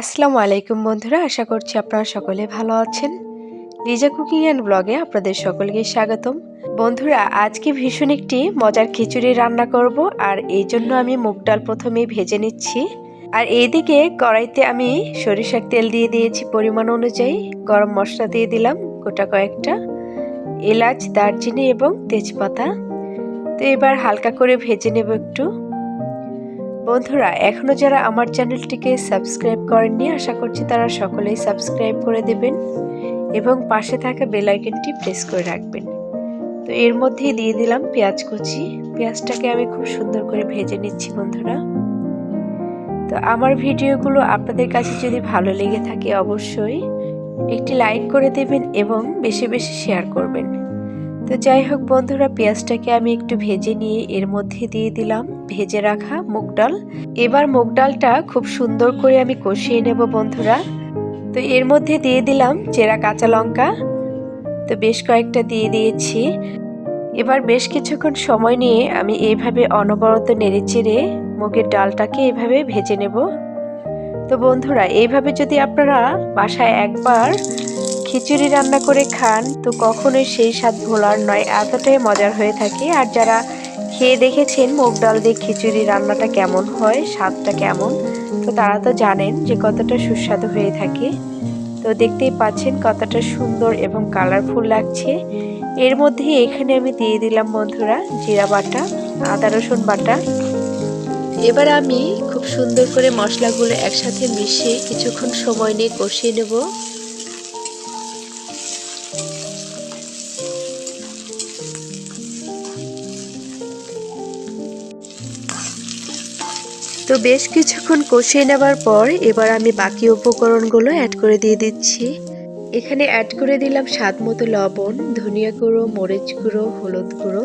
আসসালামু আলাইকুম বন্ধুরা, আশা করছি আপনারা সকলে ভালো আছেন। লিজা কুকিং অ্যান্ড ব্লগে আপনাদের সকলকে স্বাগতম। বন্ধুরা, আজকে ভীষণ একটি মজার খিচুড়ি রান্না করব আর এই জন্য আমি মুগ ডাল প্রথমে ভেজে নিচ্ছি। আর এইদিকে কড়াইতে আমি সরিষার তেল দিয়ে দিয়েছি পরিমাণ অনুযায়ী, গরম মশলা দিয়ে দিলাম গোটা কয়েকটা, এলাচ, দারচিনি এবং তেজপাতা। তো এবার হালকা করে ভেজে নেব একটু। বন্ধুরা এখনও যারা আমার চ্যানেলটিকে সাবস্ক্রাইব করেননি, আশা করছি তারা সকলেই সাবস্ক্রাইব করে দেবেন এবং পাশে থাকা বেল আইকনটি প্রেস করে রাখবেন। তো এর মধ্যেই দিয়ে দিলাম পেঁয়াজ কুচি। পেঁয়াজটাকে আমি খুব সুন্দর করে ভেজে নিচ্ছি বন্ধুরা। তো আমার ভিডিওগুলো আপনাদের কাছে যদি ভালো লেগে থাকে অবশ্যই একটি লাইক করে দেবেন এবং বেশি বেশি শেয়ার করবেন। তো যাই হোক বন্ধুরা, পেঁয়াজটাকে আমি একটু ভেজে নিয়ে এর মধ্যে দিয়ে দিলাম। ভেজে রাখা মুগ ডাল। এবার মুগ ডালটা খুব সুন্দর করে আমি কষিয়ে নেব বন্ধুরা। তো এর মধ্যে দিয়ে দিলাম চেরা কাঁচা লঙ্কা। তো বেশ কয়েকটা দিয়ে দিয়েছি। এবার বেশ কিছুক্ষণ সময় নিয়ে আমি এইভাবে অনবরত নেড়ে চেড়ে মুগের ডালটাকে এভাবে ভেজে নেব। তো বন্ধুরা, এইভাবে যদি আপনারা বাসায় একবার খিচুড়ি রান্না করে খান, তো কখনোই সেই স্বাদ ভোলার নয়। এতটাই মজার হয়ে থাকে। আর যারা খেয়ে দেখেছেন মুগ ডাল দিয়ে খিচুড়ি রান্নাটা কেমন হয়, স্বাদটা কেমন, তো তারা তো জানেন যে কতটা সুস্বাদু হয়ে থাকে। তো দেখতেই পাচ্ছেন কতটা সুন্দর এবং কালারফুল লাগছে। এর মধ্যে এখানে আমি দিয়ে দিলাম বন্ধুরা জিরা বাটা, আদা রসুন বাটা। এবার আমি খুব সুন্দর করে মশলাগুলো একসাথে মিশিয়ে কিছুক্ষণ সময় নিয়ে কষিয়ে নেব। তো বেশ কিছুক্ষণ কষিয়ে নেবার পর এবার আমি বাকি উপকরণগুলো অ্যাড করে দিয়ে দিচ্ছি। এখানে অ্যাড করে দিলাম স্বাদ মতো লবণ, ধনিয়া গুঁড়ো, মরিচ গুঁড়ো, হলুদ গুঁড়ো।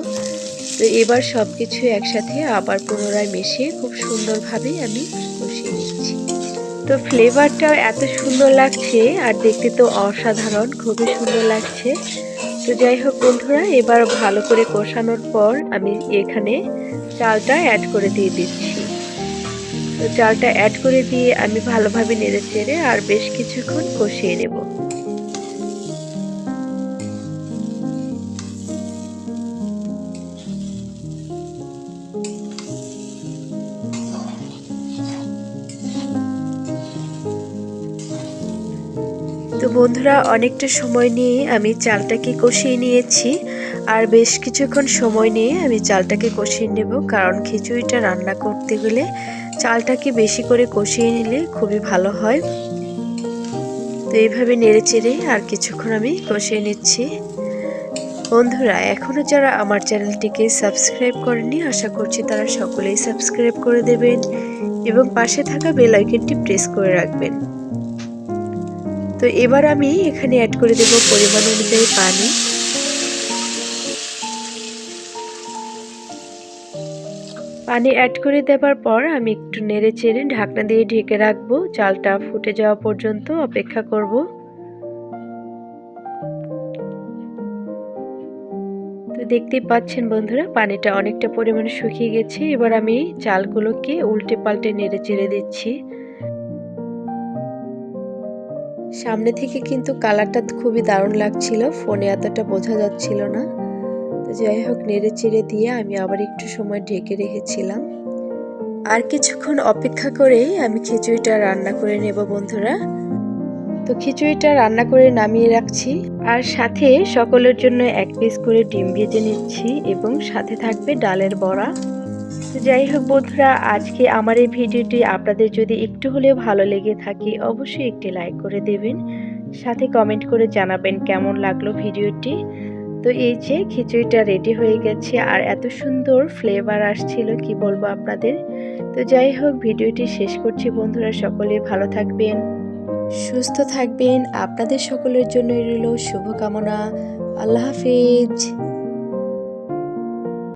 তো এবার সব কিছু একসাথে আবার পুনরায় মিশিয়ে খুব সুন্দরভাবে আমি কষিয়ে নিচ্ছি। তো ফ্লেভারটাও এত সুন্দর লাগছে আর দেখতে তো অসাধারণ, খুবই সুন্দর লাগছে। তো যাই হোক বন্ধুরা, এবার ভালো করে কষানোর পর আমি এখানে চালটা অ্যাড করে দিয়ে দিচ্ছি। চালটা অ্যাড করে দিয়ে আমি ভালোভাবে নেড়ে চেড়ে আর বেশ কিছুক্ষণ কষিয়ে নেব। তো বন্ধুরা, অনেকটা সময় নিয়ে আমি চালটাকে কষিয়ে নিয়েছি। আর বেশ কিছুক্ষণ সময় নিয়ে আমি চালটাকে কষিয়ে নেব, কারণ খিচুড়িটা রান্না করতে গেলে চালটাকে বেশি করে কষিয়ে নিলে খুবই ভালো হয়। তো এইভাবে নেড়ে চেড়ে আর কিছুক্ষণ আমি কষিয়ে নিচ্ছি। বন্ধুরা এখনও যারা আমার চ্যানেলটিকে সাবস্ক্রাইব করেনি আশা করছি তারা সকলেই সাবস্ক্রাইব করে দেবেন এবং পাশে থাকা বেল আইকনটি প্রেস করে রাখবেন। তো এবার আমি এখানে অ্যাড করে দেব পরিমাণ অনুযায়ী পানি। পানি অ্যাড করে দেবার পর আমি একটু নেড়ে চেড়ে ঢাকনা দিয়ে ঢেকে রাখব। চালটা ফুটে যাওয়া পর্যন্ত অপেক্ষা করব। তো দেখতেই পাচ্ছেন বন্ধুরা, পানিটা অনেকটা পরিমাণে শুকিয়ে গেছে। এবার আমি চালগুলোকে উল্টে পাল্টে নেড়ে চেড়ে দিচ্ছি। সামনে থেকে কিন্তু কালারটা খুবই দারুণ লাগছিল, ফোনে এতটা বোঝা যাচ্ছিল না। যাই হোক নেড়ে চেড়ে দিয়ে আমি আবার একটু সময় ঢেকে রেখেছিলাম। আর কিছুক্ষণ অপেক্ষা করেই আমি খিচুড়িটা রান্না করে নেব, বন্ধুরা। তো খিচুড়িটা রান্না করে নামিয়ে রাখছি। আর সাথে সকলের জন্য এক পিস করে ডিম ভেজে নিচ্ছি এবং সাথে থাকবে ডালের বড়া। তো যাই হোক বন্ধুরা, আজকে আমার এই ভিডিওটি আপনাদের যদি একটু হলেও ভালো লেগে থাকে, অবশ্যই একটি লাইক করে দেবেন। সাথে কমেন্ট করে জানাবেন কেমন লাগল ভিডিওটি। তো এই যে খিচুড়িটা রেডি হয়ে গেছে আর এত সুন্দর ফ্লেভার আসছিল, কি বলব আপনাদের? তো যাই হোক, ভিডিওটি শেষ করছি বন্ধুরা, সকলে ভালো থাকবেন। সুস্থ থাকবেন। আপনাদের সকলের জন্য রইল শুভকামনা। আল্লাহ হাফিজ।